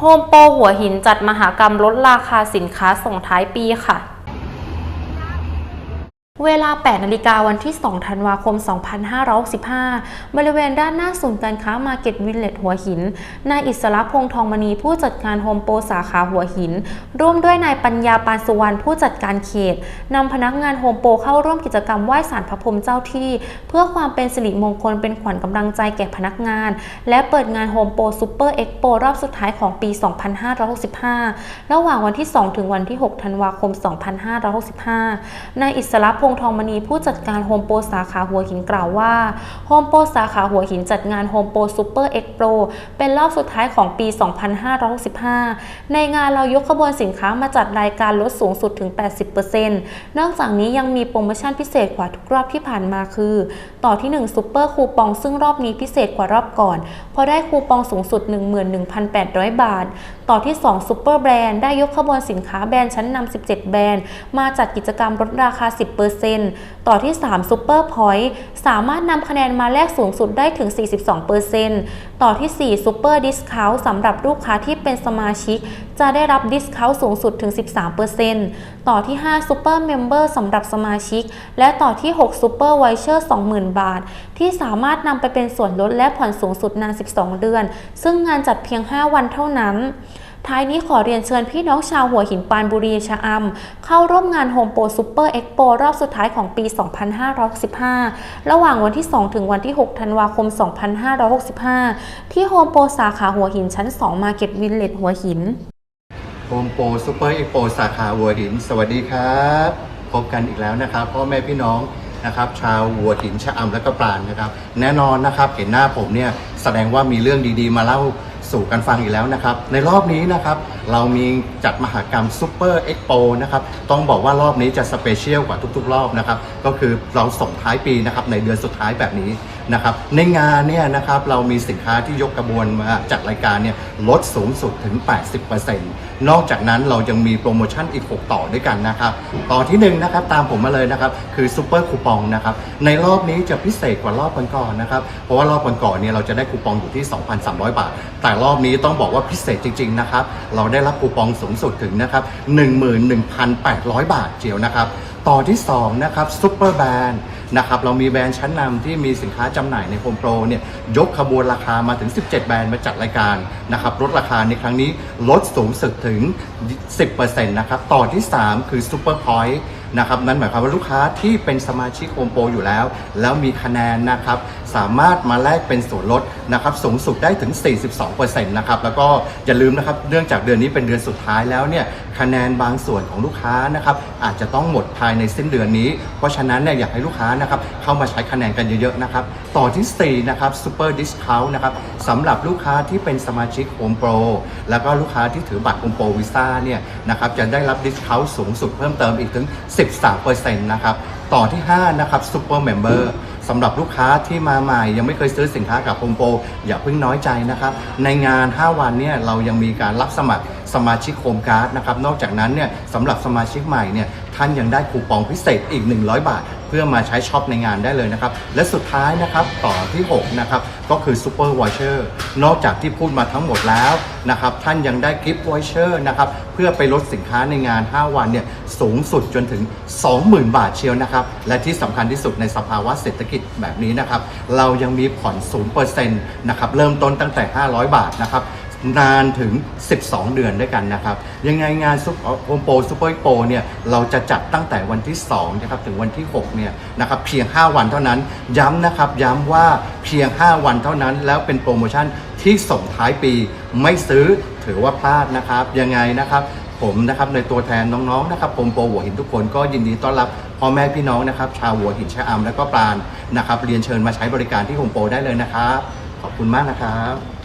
โฮมโปรหัวหินจัดมหากรรมลดราคาสินค้าส่งท้ายปีค่ะ เวลา 8 นาฬิกาวันที่ 2 ธันวาคม 2565 บริเวณด้านหน้าศูนย์การค้ามาเก็ตวิลเลจหัวหิน นายอิสระพงษ์ทองมณีผู้จัดการโฮมโปรสาขาหัวหิน ร่วมด้วยนายปัญญาปานสุวรรณผู้จัดการเขต นำพนักงานโฮมโปรเข้าร่วมกิจกรรมไหว้สารพระพรหมเจ้าที่ เพื่อความเป็นสิริมงคลเป็นขวัญกำลังใจแก่พนักงาน และเปิดงานโฮมโปรซูเปอร์เอ็กโปรอบสุดท้ายของปี 2565 ระหว่างวันที่ 2 ถึงวันที่ 6 ธันวาคม 2565 นายอิสระพงษ์ทองมณีผู้จัดการโฮมโปรสาขาหัวหินกล่าวว่าโฮมโปรสาขาหัวหินจัดงานโฮมโปรซูเปอร์เอ็กโปรเป็นรอบสุดท้ายของปี 2565 ในงานเรายกขบวนสินค้ามาจัดรายการลดสูงสุดถึง 80%นอกจากนี้ยังมีโปรโมชั่นพิเศษกว่าทุกรอบที่ผ่านมาคือ ต่อที่1ซูเปอร์คูปองซึ่งรอบนี้พิเศษกว่ารอบก่อนเพราะได้คูปองสูงสุด 11,800 บาท ต่อที่2ซูเปอร์แบรนด์ได้ยกขบวนสินค้าแบรนด์ชั้นนำ17 แบรนด์มาจัดกิจกรรมลดราคา 10%ต่อที่3ซูเปอร์พอยต์สามารถนำคะแนนมาแลกสูงสุดได้ถึง 42%ต่อที่4ซูเปอร์ดิสคาวสำหรับลูกค้าที่เป็นสมาชิก จะได้รับดิสคาวสูงสุดถึง 13%ต่อที่5ซูเปอร์เมมเบอร์สำหรับสมาชิก และต่อที่6ซูเปอร์ไวเชอร์20,000 บาท ที่สามารถนำไปเป็นส่วนลดและผ่อนสูงสุดนาน 12 เดือน ซึ่งงานจัดเพียง 5 วันเท่านั้น ท้ายนี้ขอเรียนเชิญพี่น้องชาวหัวหินปานบุรีชะอำเข้าร่วมงานโฮมโปรซูเปอร์เอ็กโปรอบสุดท้ายของปี 2565 ระหว่างวันที่ 2 ถึงวันที่ 6 ธันวาคม 2565 ที่โฮมโปรสาขาหัวหินชั้น 2 มาเก็ตวิลเลจหัวหินโฮมโปรซูเปอร์เอ็กโปสาขาหัวหิน สวัสดีครับพบกันอีกแล้วนะครับพ่อแม่พี่น้องนะครับชาวหัวหินชะอำและก็ปราณนะครับ แน่นอนนะครับเห็นหน้าผมเนี่ยแสดงว่ามีเรื่องดีๆ มาเล่า สู่กันฟังอีกแล้วนะครับ ในรอบนี้นะครับ เรามีจัดมหากรรมซูเปอร์เอ็กโปนะครับ ต้องบอกว่ารอบนี้จะสเปเชียลกว่าทุกๆ รอบนะครับ ก็คือเราส่งท้ายปีนะครับในเดือนสุดท้ายแบบนี้ นะครับในงานเนี่ยนะครับเรามีสินค้าที่ยกกระบวนมาจัดรายการเนี่ยลดสูงสุดถึง 80%นอกจากนั้นเรายังมีโปรโมชั่นอีก 6 ต่อด้วยกันนะครับ ต่อที่1นะครับตามผมมาเลยนะครับคือซูเปอร์คูปองนะครับในรอบนี้จะพิเศษกว่ารอบก่อนๆนะครับเพราะว่ารอบก่อนๆเนี่ยเราจะได้คูปองอยู่ที่ 2,300 บาท แต่รอบนี้ต้องบอกว่าพิเศษจริงๆนะครับเราได้รับคูปองสูงสุดถึงนะครับ11,800 บาทเจียวนะครับต่อที่2นะครับซูเปอร์แบรนด์ นะครับเรามีแบรนด์ชั้นนำที่มีสินค้าจำหน่ายในโฮมโปรเนี่ยยกขบวนราคามาถึง 17 แบรนด์มาจัดรายการนะครับลดราคาในครั้งนี้ลดสูงสุดถึง 10%นะครับต่อที่ 3 คือซูเปอร์พอยต์นะครับนั่นหมายความว่าลูกค้าที่เป็นสมาชิกโฮมโปรอยู่แล้ว แล้วมีคะแนนนะครับ สามารถมาแลกเป็นส่วนลดนะครับสูงสุดได้ถึง 42%นะครับแล้วก็อย่าลืมนะครับเนื่องจากเดือนนี้เป็นเดือนสุดท้ายแล้วเนี่ยคะแนนบางส่วนของลูกค้านะครับอาจจะต้องหมดภายในสิ้นเดือนนี้ เพราะฉะนั้นเนี่ยอยากให้ลูกค้านะครับเข้ามาใช้คะแนนกันเยอะๆนะครับต่อที่4นะครับซูเปอร์ดิสคาวนะครับสำหรับลูกค้าที่เป็นสมาชิกโฮมโปรแล้วก็ลูกค้าที่ถือบัตรโฮมโปรวีซ่าเนี่ยนะครับจะได้รับดิสคาวสูงสุดเพิ่มเติมอีกถึง 13%นะครับต่อที่5นะครับซูเปอร์เมมเบอร์ สำหรับลูกค้าที่มาใหม่ ยังไม่เคยซื้อสินค้ากับโฮมโปรอย่าเพิ่งน้อยใจนะครับ ในงาน 5 วันเนี่ยเรายังมีการรับสมัคร สมาชิกโฮมการ์ดนะครับนอกจากนั้นเนี่ยสำหรับสมาชิกใหม่เนี่ยท่านยังได้คูปองพิเศษอีก 100 บาท เพื่อมาใช้ช็อปในงานได้เลยนะครับ และสุดท้ายนะครับต่อที่ 6 นะครับ ก็คือซูเปอร์วอชเชอร์นอกจากที่พูดมาทั้งหมดแล้วนะครับ ท่านยังได้กิฟต์วอชเชอร์นะครับ เพื่อไปลดสินค้าในงาน 5 วันเนี่ยสูงสุดจนถึง 20,000 บาทเชียวนะครับ และที่สำคัญที่สุดในสภาวะเศรษฐกิจแบบนี้นะครับ เรายังมีผ่อน 0%นะครับเริ่มต้นตั้งแต่ 500 บาทนะครับ นานถึง 12 เดือนด้วยกันนะครับ ยังไงงานซุปโฮมโปรซูเปอร์โปรเนี่ยเราจะจัดตั้งแต่วันที่2นะครับถึงวันที่6เนี่ยนะครับเพียง 5 วันเท่านั้น ย้ำนะครับย้ำว่าเพียง 5 วันเท่านั้น แล้วเป็นโปรโมชั่นที่ส่งท้ายปีไม่ซื้อถือว่าพลาดนะครับ ยังไงนะครับผมนะครับในตัวแทนน้องๆนะครับโฮมโปรหัวหินทุกคนก็ยินดีต้อนรับพ่อแม่พี่น้องนะครับชาวหัวหินชะอำและก็ปราณนะครับเรียนเชิญมาใช้บริการที่โฮมโปรได้เลยนะครับ ขอบคุณมากนะครับ